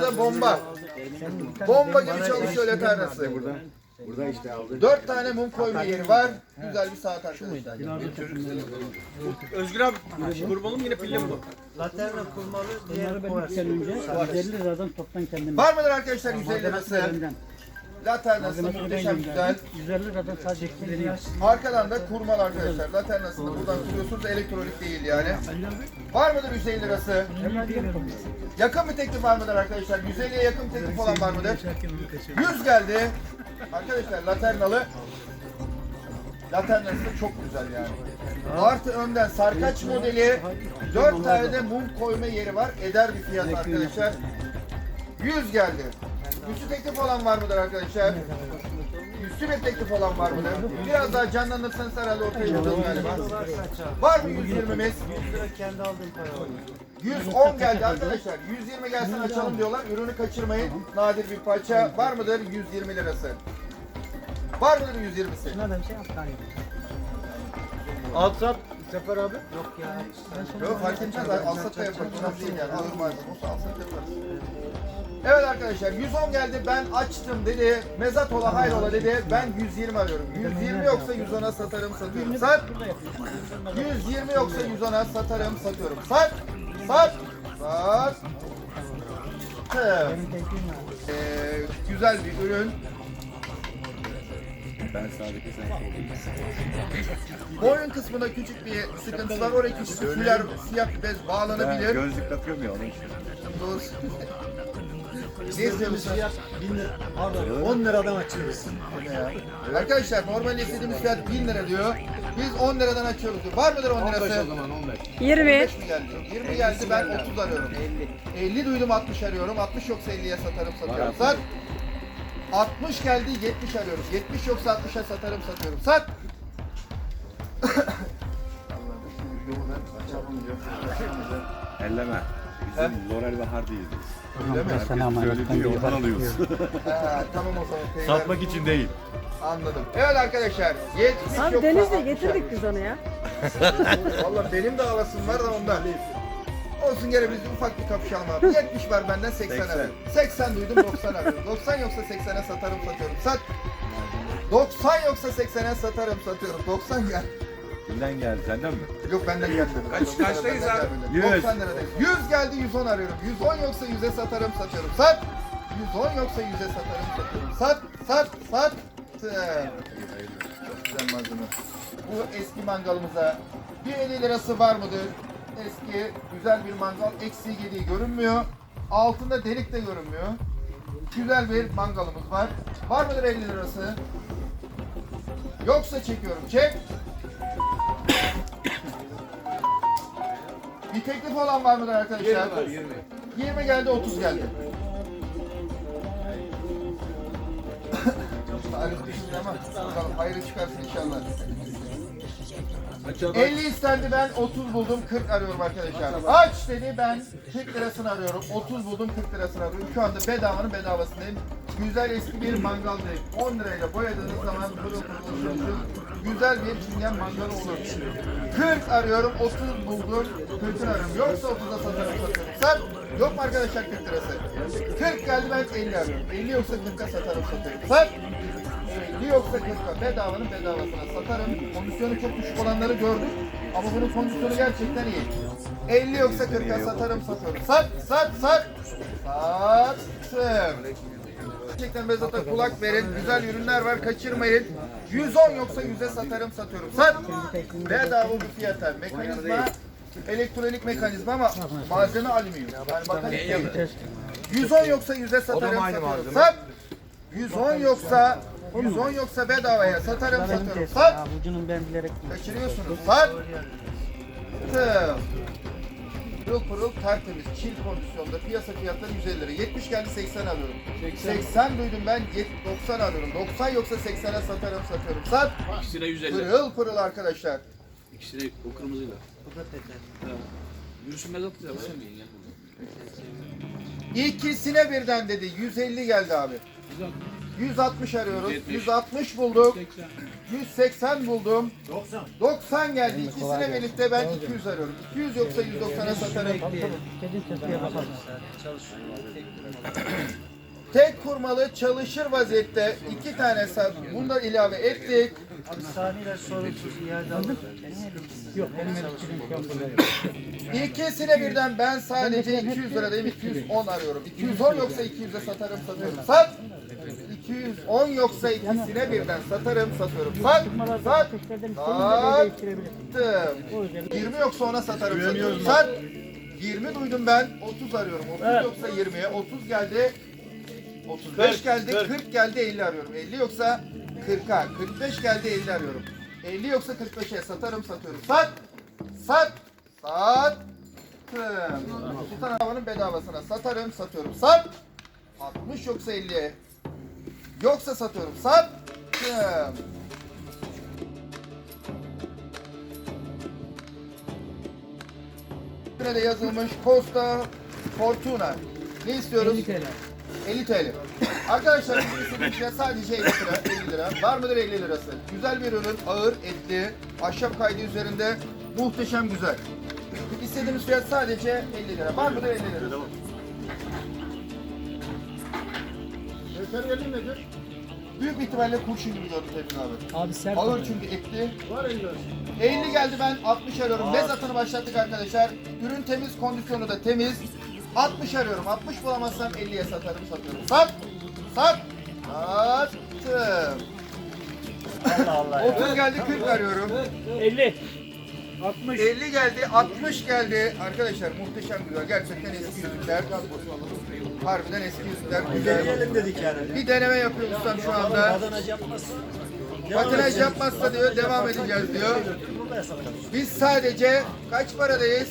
da bomba. Bomba gibi çalışıyor latarnası. Burada. Burada işte aldı. Dört tane mum koyma yeri var. Güzel bir saat arkadaşlar. Özgür abi kurbanım yine pilli bu. Laterna kurmalı Bunları ben sene önce 150 liradan toptan kendim. Var mıdır arkadaşlar 150 Malzemesi lirası? Laternası muhteşem güzel. gönderdim. 150 liradan sadece ekmeğini Arkadan da kurmalı arkadaşlar. Laternasını buradan kuruyorsunuz. Elektronik değil yani. Var mıdır 150 lirası? Yakın bir teklif var mıdır arkadaşlar? 150'ye yakın bir teklif olan var mıdır? 100 geldi. Arkadaşlar laternalı. Laternası da çok güzel yani. Artı önden sarkaç modeli. 4 tane de mum koyma yeri var. Eder bir fiyat arkadaşlar. 100 geldi. Üstü teklif olan var mıdır arkadaşlar? Üstü bir teklif olan var mıdır? Biraz daha canlandırsanız herhalde ortaya çıkacağız galiba. Var mı 120'miz? 100 lira kendi aldığım para var. 110 geldi arkadaşlar. 120 gelsin açalım diyorlar. Ürünü kaçırmayın. Nadir bir parça. Var mıdır 120 lirası? Var mıdır 120'si? Buna da bir şey yap tane. Sefer abi. Yok ya. Yok fark etmez. Alsat da yaparız. Önemli değil yani. Alır malzeme olsa alsat yaparız. Evet arkadaşlar 110 geldi ben açtım dedi. Mezat ola hayrola dedi. Ben 120 arıyorum. 120 yoksa 110'a satarım satıyorum. Sat. 120 yoksa 110'a satarım satıyorum. Sat. Sat. Sat. Ee, güzel bir ürün. Ben sağdaki sen. Boyun kısmında küçük bir sıkıntı var. Oraya küçük fular siyah bir bez Ben bağlanabilir. gözlük takıyorum ya onun için. Doğru. Ne istiyorsun? 10 liradan açıyoruz. Arkadaşlar normal istediğimiz fiyat 1000 lira diyor. Biz 10 liradan açıyoruz diyor. Var mıdır 10 lirası? 20. 15 mi geldi? 20 geldi ben 30 arıyorum. 50. 50 duydum 60 arıyorum. 60 yoksa 50'ye satarım satıyorum. Sat. 60 geldi 70 arıyorum. 70 yoksa 60'a satarım satıyorum. Sat. Elleme. Bizim Laurel ve Hardy'yiz biz. Öyle mi? Sana emanet. Söylediği yoldan alıyoruz. Ha, tamam o zaman. Peygamber- Satmak için değil. Anladım. Evet arkadaşlar 70 Abi yoksa Deniz'le 60'a. getirdik biz onu ya. Valla benim de alasım var da ondan. Olsun gene biz ufak bir kapışalım abi. 70 var benden 80 80. arıyorum. 80 duydum 90 arıyorum. 90 yoksa 80'e satarım satıyorum. Sat. 90 yoksa 80'e satarım satıyorum. 90 gel. Kimden geldi? Senden mi? Yok benden gelmedi. Kaç- kaçtayız abi? 100. 100. 90 liradayız. 100 geldi 110 arıyorum. 110 yoksa 100'e satarım satıyorum. Sat. 110 yoksa 100'e satarım satıyorum. Sat sat sat. Çok güzel malzeme. Bu eski mangalımıza bir 50 lirası var mıdır? Eski güzel bir mangal. Eksiği gediği görünmüyor. Altında delik de görünmüyor. Güzel bir mangalımız var. Var mıdır 50 lirası? Yoksa çekiyorum. Çek. Bir teklif olan var mıdır arkadaşlar? 20 geldi 30 geldi. Tarih düşündü ama bakalım hayırlı çıkarsın inşallah. 50 istendi ben 30 buldum 40 arıyorum arkadaşlar. Aç dedi ben 40 lirasını arıyorum. 30 buldum 40 lirasını arıyorum. Şu anda bedavanın bedavasındayım. Güzel eski bir mangal değil. 10 lirayla boyadığınız zaman pırıl pırıl güzel bir çingen mangalı olur. 40 arıyorum 30 buldum 40'ını arıyorum. Yoksa 30'a satarım satıyorum. Sat. Yok mu arkadaşlar 40 lirası? 40 geldi ben 50 arıyorum. 50 yoksa 40'a satarım satıyorum. Sat. 50 yoksa 40'a bedavanın bedavasına satarım. Kondisyonu çok düşük olanları gördük. Ama bunun kondisyonu gerçekten iyi. 50 yoksa 40'a satarım satıyorum. Sat sat sat. Sattım. Gerçekten Bezat'a kulak verin. Güzel ürünler var kaçırmayın. 110 yoksa 100'e satarım satıyorum. Sat. Bedava bu fiyata. Mekanizma elektronik mekanizma ama malzeme alüminyum. Yani değil. 110 yoksa 100'e satarım satıyorum. Sat. 110 yoksa 110 yoksa bedavaya satarım satıyorum. Sat. Kaçırıyorsunuz. Sat. Tım. Pırıl pırıl tertemiz, çil kondisyonda piyasa fiyatları 150 lira. 70 geldi 80 alıyorum. 80, duydum ben yet- 90 alıyorum. 90 yoksa 80'e satarım satıyorum. Sat. İkisi de 150. Pırıl pırıl arkadaşlar. İkisi de o kırmızıyla. Bu da petel. Yürüsün mezat ya. İkisine birden dedi. 150 geldi abi. 160 arıyoruz. 170. 160 bulduk. 180 buldum. 90. 90 geldi. İkisine birlikte ben 200 arıyorum. 200 yoksa 190'a satarım. Tek kurmalı çalışır vaziyette iki tane sat. Bundan ilave ettik. Sorunsuz iade alır. Yok burada yok. İkisine birden ben sadece 200 liradayım. 210 arıyorum. 210 yoksa 200'e satarım satıyorum. Sat. 210 yoksa ikisine birden satarım satıyorum. Sat. Sat. Sattım. O yüzden 20 yoksa ona satarım satıyorum. Sat. 20 duydum ben. 30 arıyorum. 30 yoksa 20'ye. 30 geldi. 35 geldi. 40 geldi 50 arıyorum. 50 yoksa 40'a. 45 geldi 50 arıyorum. 50 yoksa 45'e satarım satıyorum. Sat. Sat. Sattım. Sultan Havan'ın bedavasına satarım satıyorum. Sat. 60 yoksa 50'ye. Yoksa satıyorum. Sattım. Üstüne de yazılmış Costa Fortuna. Ne istiyoruz? 50 TL. 50 TL. Arkadaşlar bizim istediğimiz şey sadece 50 lira, 50 lira. Var mıdır 50 lirası? Güzel bir ürün, ağır, etli, ahşap kaydı üzerinde muhteşem güzel. İstediğimiz fiyat sadece 50 lira. Var mıdır 50 lira? Materyali nedir? Büyük ihtimalle kurşun gibi gördüm Tevfik abi. Abi sert. Ağır çünkü etli. Var 50 50 geldi ben 60 arıyorum. Mezatını başlattık arkadaşlar. Ürün temiz, kondisyonu da temiz. 60 arıyorum. 60 bulamazsam 50'ye satarım, satıyorum. Sat! Sat! Sattım. Allah Allah. 30 geldi 40 arıyorum. 50. 60. 50 geldi, 60 geldi. Arkadaşlar muhteşem güzel. Gerçekten eski yüzükler. Harbiden eski yüzükler. Güzel. Deneyelim dedik yani. Bir deneme yapıyor ustam şu anda. Adanacı yapmasın. Patinaj yapmazsa diyor devam edeceğiz diyor. Biz sadece kaç paradayız?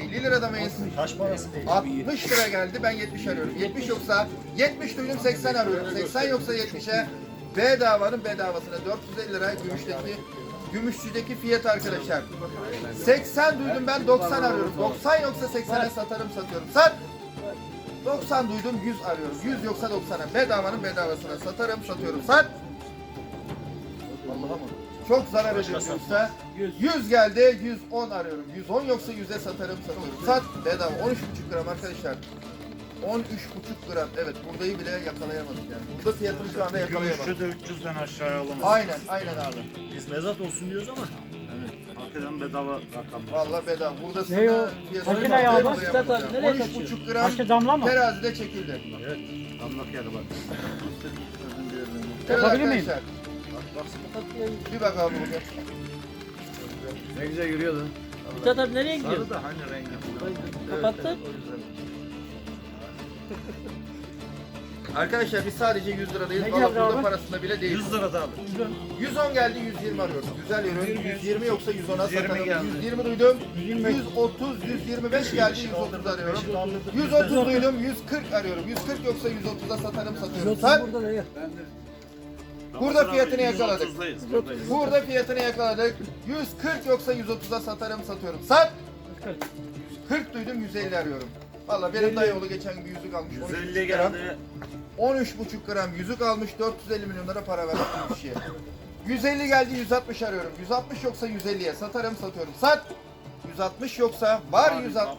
50 lirada mıyız? Taş parası değil. 60 lira geldi ben 70 arıyorum. 70 yoksa 70 duydum 80 arıyorum. 80 yoksa 70'e bedavanın bedavasına 450 lira gümüşteki gümüşçüdeki fiyat arkadaşlar. 80 duydum ben 90 arıyorum. 90 yoksa 80'e satarım satıyorum. Sat! 90 duydum 100 arıyorum. 100 yoksa 90'a bedavanın bedavasına satarım satıyorum. Sat! Allah'a mı? Çok zarar ediyorum yoksa. 100 geldi 110 arıyorum. 110 yoksa 100'e satarım satıyorum. Sat bedava 13,5 gram arkadaşlar. 13,5 gram. Evet buradayı bile yakalayamadık yani. Burada fiyatını şu anda yakalayamadık. Gümüşçü de 300'den aşağıya alamaz. Aynen aynen abi. Biz mezat olsun diyoruz ama. Hakikaten bedava rakam. Vallahi bedava. Burada Ne o? sana fiyatını Makine yağı bak, zaten nereye kaçıyor? 13,5 gram Başka damla mı? terazide çekildi. Anlak yeri bak. Evet miyim? arkadaşlar. Bir bak abi buraya. Ne güzel yürüyordu. Mithat abi nereye gidiyorsun? Sarı da hani rengi. Kapattın. Arkadaşlar biz sadece 100 liradayız. Ne Valla geldi burada abi? parasında bile değil. 100 lira da alır. 110 geldi 120 arıyoruz. Güzel ürün. 120 yoksa 110'a satalım. 120 duydum. 130, 125 geldi 130 arıyorum. 130 duydum 140 arıyorum. 140 yoksa 130'a satarım satıyorum. Sat. Burada da yok. Burada fiyatını yakaladık. 130'dayız. buradayız. Burada fiyatını yakaladık. 140 yoksa 130'a satarım satıyorum. Sat. 40 duydum 150 arıyorum. Valla benim dayıoğlu geçen gün yüzük almış. 150 13,5 gram. geldi. 13,5 gram yüzük almış 450 milyon lira para vermiş bu kişiye. 150 geldi 160 arıyorum. 160 yoksa 150'ye satarım satıyorum. Sat. 160 yoksa var 160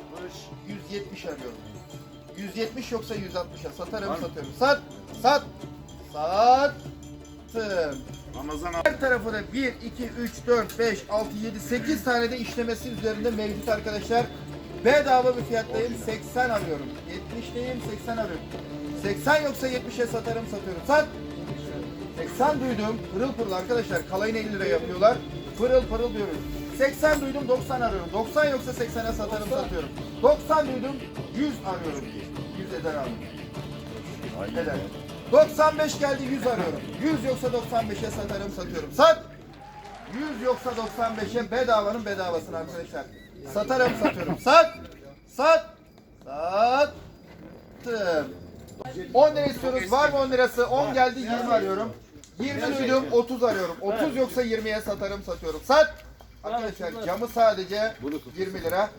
170 arıyorum. 170 yoksa 160'a satarım satıyorum. Sat. Sat. Sattım. Ramazan Her tarafı da 1, 2, 3, 4, 5, 6, 7, 8 tane de işlemesi üzerinde mevcut arkadaşlar. Bedava bir fiyattayım. 80 arıyorum. 70'teyim 80 arıyorum. 80 yoksa 70'e satarım satıyorum. Sat. 80 duydum. Pırıl pırıl arkadaşlar. Kalayını 50 lira yapıyorlar. Pırıl pırıl diyorum. 80 duydum 90 arıyorum. 90 yoksa 80'e satarım satıyorum. 90 duydum 100 arıyorum. 100 eder abi. Eder. 95 geldi 100 arıyorum. 100 yoksa 95'e satarım satıyorum. Sat. 100 yoksa 95'e bedavanın bedavasını arkadaşlar. Satarım satıyorum. Sat. Sat. Sattım. 10 lira istiyoruz. Var mı 10 lirası? 10 geldi 20 arıyorum. 20 duydum 30 arıyorum. 30 yoksa 20'ye satarım satıyorum. Sat. Arkadaşlar camı sadece 20 lira.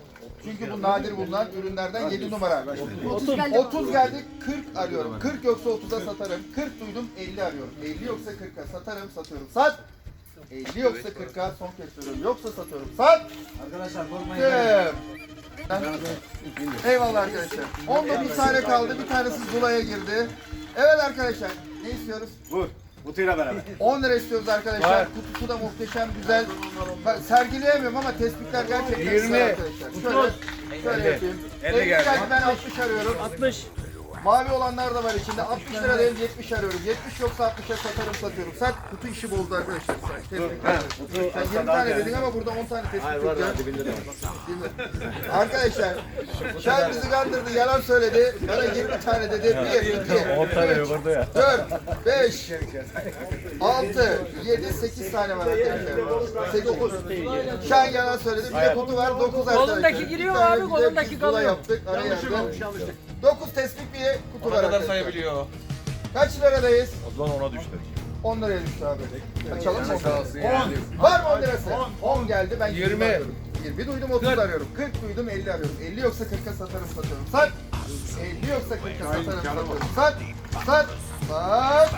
Çünkü bu nadir bulunan ürünlerden 7 numara. 30 geldi 40 arıyorum. 40 yoksa 30'a satarım. 40 duydum 50 arıyorum. 50 yoksa 40'a satarım satıyorum. Sat. 50 yoksa 40'a son kez söylüyorum. Yoksa satıyorum. Sat. Arkadaşlar korkmayın. Eyvallah arkadaşlar. Onda bir tane kaldı. Bir tanesi Zula'ya girdi. Evet arkadaşlar. Ne istiyoruz? Vur. Butuyla beraber. 10 lira istiyoruz arkadaşlar. Kutusu da muhteşem, güzel. Bak, sergileyemiyorum ama tespitler gerçekten 20. güzel arkadaşlar. Şöyle, şöyle yapayım. 50 50 geldi. geldi. Ben 60 arıyorum. 60. Mavi olanlar da var içinde. 60 lira değil 70 arıyorum. 70 yoksa 60'a satarım satıyorum. Sat kutu işi bozdu arkadaşlar. Tebrikler. Sen 20 tane dedin ama burada 10 tane tespit yok ya. Arkadaşlar Şahin bizi kandırdı yalan söyledi. Bana 20 tane dedi. 1, 2, 10 tane yok orada ya. 4, 5, 6, 7, 8 tane var arkadaşlar. 8, 9. Şahin yalan söyledi. Bir de kutu var 9 arkadaşlar. Kolundaki giriyor abi, kolundaki kalıyor. Yaptık. Ara yerde. 9 tespit bir kutu var arkadaşlar. sayabiliyor. Kaç liradayız? O zaman ona düştü. 10 liraya düştü abi. Açalım mı? 10. Var mı 10 lirası? 10 geldi ben 20 arıyorum. 20 duydum 30 arıyorum. 40 duydum 50 arıyorum. 50 yoksa 40'a satarım satıyorum. Sat. 50 yoksa 40'a satarım satıyorum. Sat. Sat. Sat.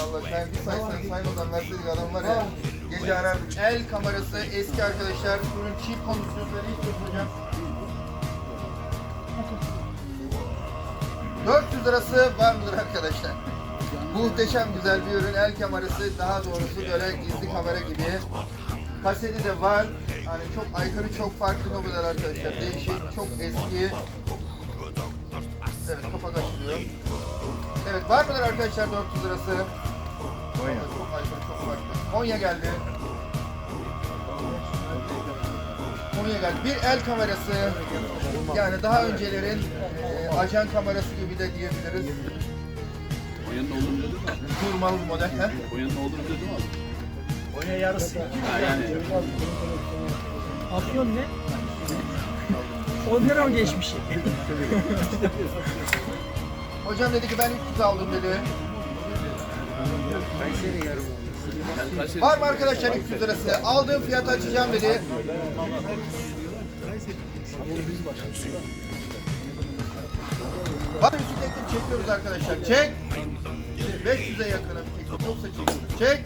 Vallahi sen bir saysan saymadan verseydik adam var ya. Gece arardık. El kamerası eski arkadaşlar. Bunun çift kondisyonları hiç tutmayacağım. 400 lirası var mıdır arkadaşlar? Muhteşem güzel bir ürün. El kamerası daha doğrusu böyle gizli kamera gibi. Kaseti de var. Hani çok aykırı, çok farklı modeller arkadaşlar. Değişik, çok eski. Evet, kapak açılıyor. Evet, var mıdır arkadaşlar 400 lirası? Konya. Çok aykırı, çok farklı. Konya geldi. Konya geldi. Bir el kamerası. Yani daha öncelerin e, ajan kamerası gibi de diyebiliriz. Oyunun olduğunu dedim mi? Kurmalı bir model. he? Oyunun olduğunu dedim abi. Oyuna yarısı. Yani Afyon ne? 10 lira mı geçmiş? Hocam dedi ki ben 300 aldım dedi. ben Kayseri Var mı arkadaşlar 300 lirası? Aldığım fiyatı açacağım dedi. Var bisikletleri çekiyoruz arkadaşlar. Çek. 500'e yakını bir çekim yoksa çekiyoruz. Çek.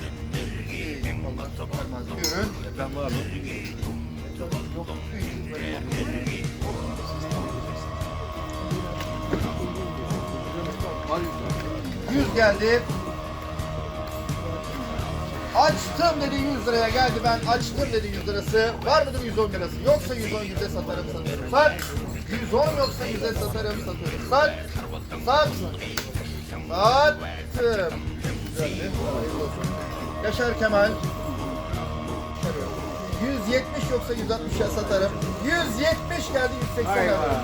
Ürün. Ben var mı? Yok, 300 lira. Yüz geldi. Açtım dedi 100 liraya geldi ben açtım dedi 100 lirası. Var mıdır 110 lirası? Yoksa 110 yüzde satarım satıyorum. Sat. 110 yoksa yüzde satarım satıyorum. Sat. Sat. Sattım. Güzeldi. Yaşar Kemal. 170 yoksa 160'a satarım. 170 geldi 180 alırım.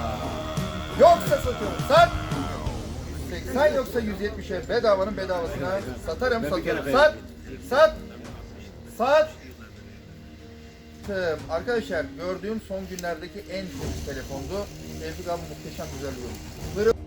Yoksa satıyorum. Sat. 80 yoksa 170'e bedavanın bedavasına satarım satıyorum. Sat. Sat. Arkadaşlar gördüğüm son günlerdeki en temiz telefondu. Tevfik abi muhteşem güzel bir. Pırıl